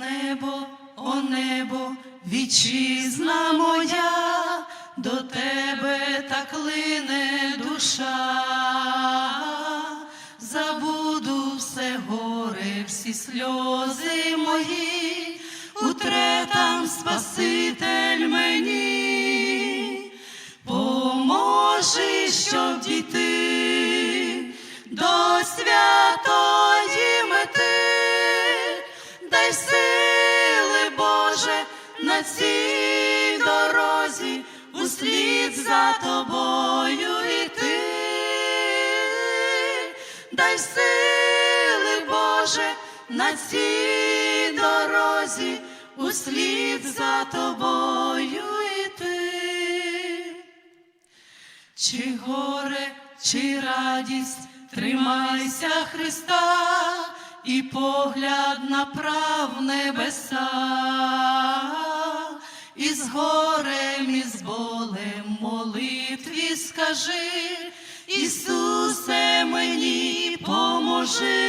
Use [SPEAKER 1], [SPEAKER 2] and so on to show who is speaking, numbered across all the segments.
[SPEAKER 1] небо, о небо, вітчизна моя, до тебе так лине душа, забуду все горе, всі сльози мої, утре там Спаситель на цій дорозі услід за тобою йти, дай сили, Боже, на цій дорозі услід за тобою йти. Чи горе, чи радість, тримайся Христа і погляд направ небеса, горем, і з болем молитві скажи, Ісусе мені поможи,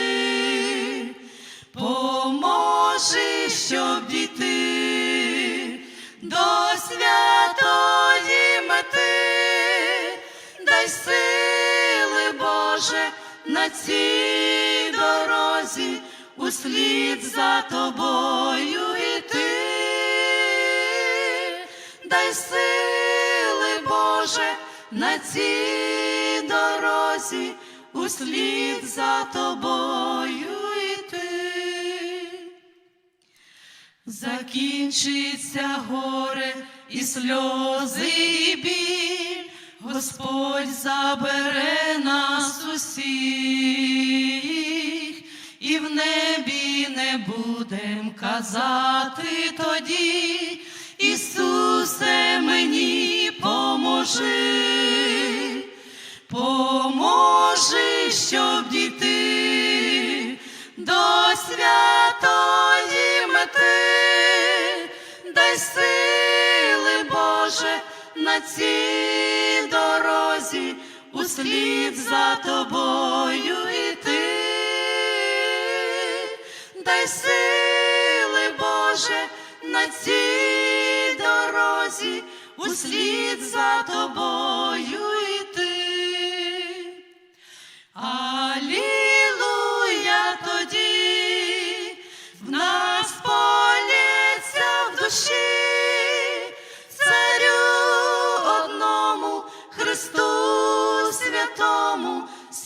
[SPEAKER 1] поможи, щоб дійти до святої мети, дай сили, Боже, на цій дорозі услід за тобою на цій дорозі услід за тобою йти. Закінчиться горе і сльози, і біль, Господь забере нас усіх, і в небі не будем казати тоді, Ісусе, мені поможи, сили, Боже, на цій дорозі услід за тобою йти, дай сили, Боже, на цій дорозі услід за тобою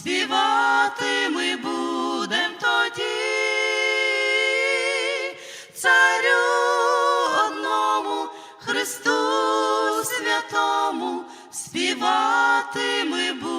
[SPEAKER 1] співати ми будем тоді, царю одному Христу святому співати ми будем